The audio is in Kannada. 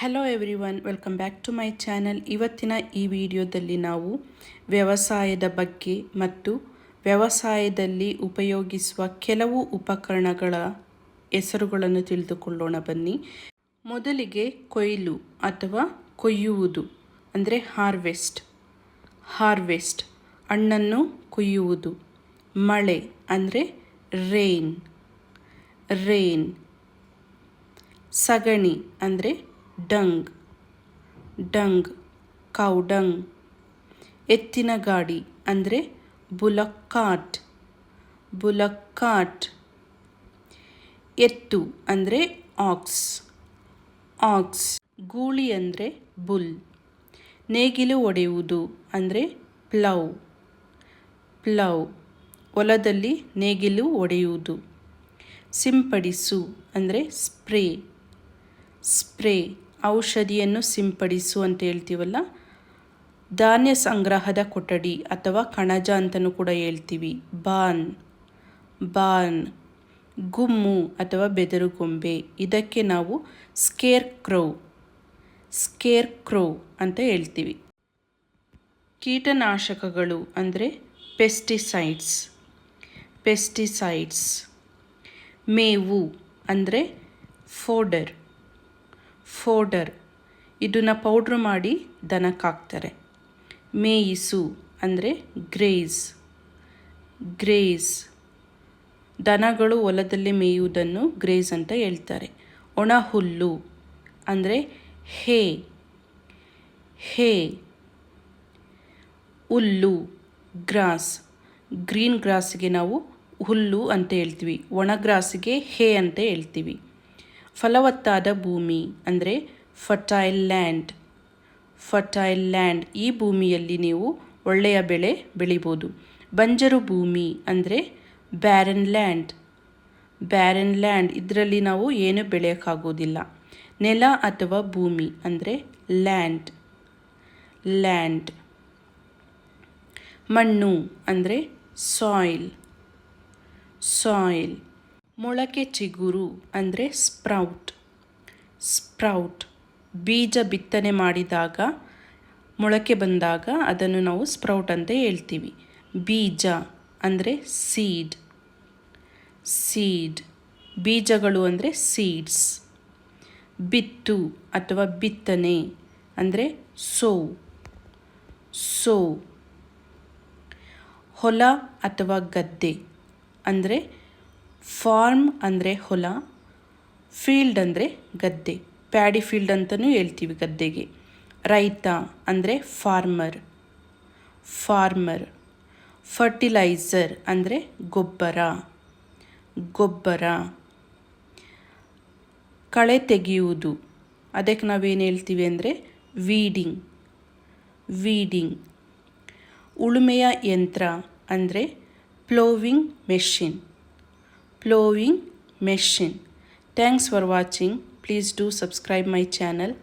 Hello everyone welcome back to my channel ಇವತ್ತಿನ ಈ ವಿಡಿಯೋದಲ್ಲಿ ನಾವು ವ್ಯವಸಾಯದ ಬಗ್ಗೆ ಮತ್ತು ವ್ಯವಸಾಯದಲ್ಲಿ ಉಪಯೋಗಿಸುವ ಕೆಲವು ಉಪಕರಣಗಳ ಹೆಸರುಗಳನ್ನು ತಿಳಿದುಕೊಳ್ಳೋಣ ಬನ್ನಿ. ಮೊದಲಿಗೆ ಕೊಯ್ಲು ಅಥವಾ ಕೊಯ್ಯುವುದು, ಅಂದರೆ ಹಾರ್ವೆಸ್ಟ್ ಹಾರ್ವೆಸ್ಟ್ ಹಣ್ಣನ್ನು ಕೊಯ್ಯುವುದು. ಮಳೆ, ಅಂದರೆ ರೇನ್ ರೇನ್ ಸಗಣಿ, ಅಂದರೆ ಡಂಗ್ ಡಂಗ್ ಕೌ ಡಂಗ್, ಎತ್ತಿನ ಗಾಡಿ ಅಂದರೆ ಬುಲಕ್ಕಾಟ್ ಬುಲಕ್ಕಾಟ್, ಎತ್ತು ಅಂದರೆ ಆಕ್ಸ್ ಆಕ್ಸ್, ಗೂಳಿ ಅಂದರೆ ಬುಲ್, ನೇಗಿಲು ಒಡೆಯುವುದು ಅಂದರೆ ಪ್ಲೌ ಪ್ಲೌ, ಹೊಲದಲ್ಲಿ ನೇಗಿಲು ಒಡೆಯುವುದು, ಸಿಂಪಡಿಸು ಅಂದರೆ ಸ್ಪ್ರೇ ಸ್ಪ್ರೇ. ಔಷಧಿಯನ್ನು ಸಿಂಪಡಿಸು ಅಂತ ಹೇಳ್ತೀವಲ್ಲ? ಧಾನ್ಯ ಸಂಗ್ರಹದ ಕೊಠಡಿ ಅಥವಾ ಕಣಜ ಅಂತಲೂ ಕೂಡ ಹೇಳ್ತೀವಿ. ಬಾನ್ ಬಾನ್, ಗುಮ್ಮು ಅಥವಾ ಬೆದರುಗೊಂಬೆ ಇದಕ್ಕೆ ನಾವು ಸ್ಕೇರ್ ಕ್ರೌ ಸ್ಕೇರ್ ಕ್ರೌ ಅಂತ ಹೇಳ್ತೀವಿ. ಕೀಟನಾಶಕಗಳು ಅಂದರೆ ಪೆಸ್ಟಿಸೈಡ್ಸ್ ಪೆಸ್ಟಿಸೈಡ್ಸ್. ಮೇವು ಅಂದರೆ ಫೋಡರ್. ಫೋಡರ್. ಇದನ್ನು ಪೌಡ್ರ್ ಮಾಡಿ ದನಕ್ಕೆ ಹಾಕ್ತಾರೆ ಮೇಯಿಸು ಅಂದರೆ ಗ್ರೇಸ್. ಗ್ರೇಸ್. ದನಗಳು ಹೊಲದಲ್ಲಿ ಮೇಯುವುದನ್ನು ಗ್ರೇಸ್ ಅಂತ ಹೇಳ್ತಾರೆ. ಒಣ ಹುಲ್ಲು ಅಂದರೆ ಹೇ. ಹೇ. ಹುಲ್ಲು, ಗ್ರಾಸ್. ಗ್ರೀನ್ ಗ್ರಾಸ್ಗೆ ನಾವು ಹುಲ್ಲು ಅಂತ ಹೇಳ್ತೀವಿ. ಒಣ ಗ್ರಾಸ್ಗೆ ಹೇ ಅಂತ ಹೇಳ್ತೀವಿ. ಫಲವತ್ತಾದ ಭೂಮಿ ಅಂದರೆ ಫರ್ಟೈಲ್ ಲ್ಯಾಂಡ್ ಫರ್ಟೈಲ್ ಲ್ಯಾಂಡ್ ಈ ಭೂಮಿಯಲ್ಲಿ ನೀವು ಒಳ್ಳೆಯ ಬೆಳೆ ಬೆಳಿಬೋದು. ಬಂಜರು ಭೂಮಿ ಅಂದರೆ ಬ್ಯಾರನ್ ಲ್ಯಾಂಡ್ ಬ್ಯಾರನ್ ಲ್ಯಾಂಡ್ ಇದರಲ್ಲಿ ನಾವು ಏನು ಬೆಳೆಯೋಕ್ಕಾಗೋದಿಲ್ಲ. ನೆಲ ಅಥವಾ ಭೂಮಿ ಅಂದರೆ ಲ್ಯಾಂಡ್ ಲ್ಯಾಂಡ್ ಮಣ್ಣು ಅಂದರೆ ಸಾಯಿಲ್ ಸಾಯಿಲ್ ಮೊಳಕೆ ಚಿಗುರು ಅಂದರೆ ಸ್ಪ್ರೌಟ್. ಸ್ಪ್ರೌಟ್ ಬೀಜ ಬಿತ್ತನೆ ಮಾಡಿದಾಗ, ಮೊಳಕೆ ಬಂದಾಗ ಅದನ್ನು ನಾವು ಸ್ಪ್ರೌಟ್ ಅಂತ ಹೇಳ್ತೀವಿ. ಬೀಜ ಅಂದರೆ ಸೀಡ್. ಸೀಡ್ ಬೀಜಗಳು ಅಂದರೆ ಸೀಡ್ಸ್. ಬಿತ್ತು ಅಥವಾ ಬಿತ್ತನೆ ಅಂದರೆ ಸೋ ಸೋ ಹೊಲ ಅಥವಾ ಗದ್ದೆ ಅಂದರೆ ಫಾರ್ಮ್ ಅಂದರೆ ಹೊಲ, ಫೀಲ್ಡ್ ಅಂದರೆ ಗದ್ದೆ. ಪ್ಯಾಡಿ ಫೀಲ್ಡ್ ಅಂತಲೂ ಹೇಳ್ತೀವಿ ಗದ್ದೆಗೆ. ರೈತ ಅಂದರೆ ಫಾರ್ಮರ್ ಫಾರ್ಮರ್. ಫರ್ಟಿಲೈಸರ್ ಅಂದರೆ ಗೊಬ್ಬರ ಗೊಬ್ಬರ. ಕಳೆ ತೆಗೆಯುವುದು. ಅದಕ್ಕೆ ನಾವೇನು ಹೇಳ್ತೀವಿ ಅಂದರೆ ವೀಡಿಂಗ್ ವೀಡಿಂಗ್ ಉಳುಮೆಯ ಯಂತ್ರ ಅಂದರೆ ploughing machine plowing machine. Thanks for watching. Please do subscribe my channel.